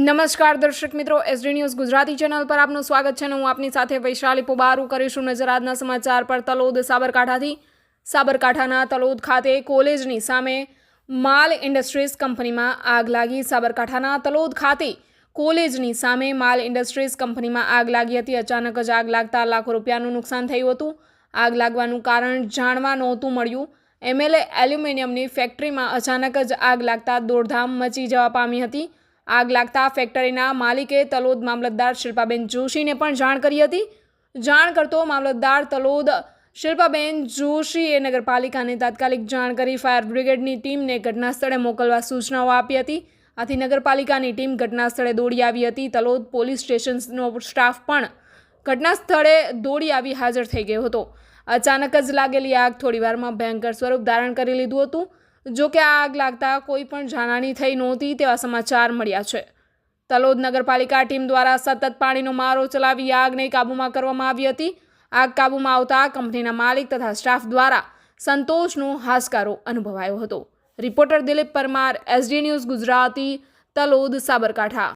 નમસ્કાર દર્શક મિત્રો એસડી ન્યૂઝ ગુજરાતી ચેનલ પર આપનું સ્વાગત છે હું આપની સાથે વૈશાલી પુબારું કરીશું નજર આજના સમાચાર પર તલોદ સાબરકાંઠાથી. સાબરકાંઠાના તલોદ ખાતે કોલેજની સામે માલ ઇન્ડસ્ટ્રીઝ કંપનીમાં આગ લાગી. સાબરકાંઠાના તલોદ ખાતે કોલેજની સામે માલ ઇન્ડસ્ટ્રીઝ કંપનીમાં આગ લાગી હતી. અચાનક જ આગ લાગતા લાખો રૂપિયાનું નુકસાન થયું હતું. આગ લાગવાનું કારણ જાણવા નહોતું મળ્યું. એમએલએ એલ્યુમિનિયમની ફેક્ટરીમાં અચાનક જ આગ લાગતા દોડધામ મચી જવા પામી હતી. આગ લાગતા ફેક્ટરીના માલિકે તલોદ મામલતદાર શિલ્પાબેન જોશીને પણ જાણ કરી હતી. જાણ કરતો મામલતદાર તલોદ શિલ્પાબેન જોશીએ નગરપાલિકાને તાત્કાલિક જાણ કરી ફાયર બ્રિગેડની ટીમને ઘટનાસ્થળે મોકલવા સૂચનાઓ આપી હતી. આથી નગરપાલિકાની ટીમ ઘટનાસ્થળે દોડી આવી હતી. તલોદ પોલીસ સ્ટેશનનો સ્ટાફ પણ ઘટના સ્થળે દોડી આવી હાજર થઈ ગયો હતો. અચાનક જ લાગેલી આગ થોડીવારમાં ભયંકર સ્વરૂપ ધારણ કરી લીધું હતું. જો કે આ આગ લાગતા કોઈ પણ જાનહાની થઈ નહોતી તેવા સમાચાર મળ્યા છે. તલોદ નગરપાલિકા ટીમ દ્વારા સતત પાણીનો મારો ચલાવી આગને કાબૂમાં કરવામાં આવી હતી. આગ કાબૂમાં આવતા કંપનીના માલિક તથા સ્ટાફ દ્વારા સંતોષનો હાશકારો અનુભવાયો હતો. Reporter Dilip Parmar, SD news Gujarati, Talod, Sabarkantha.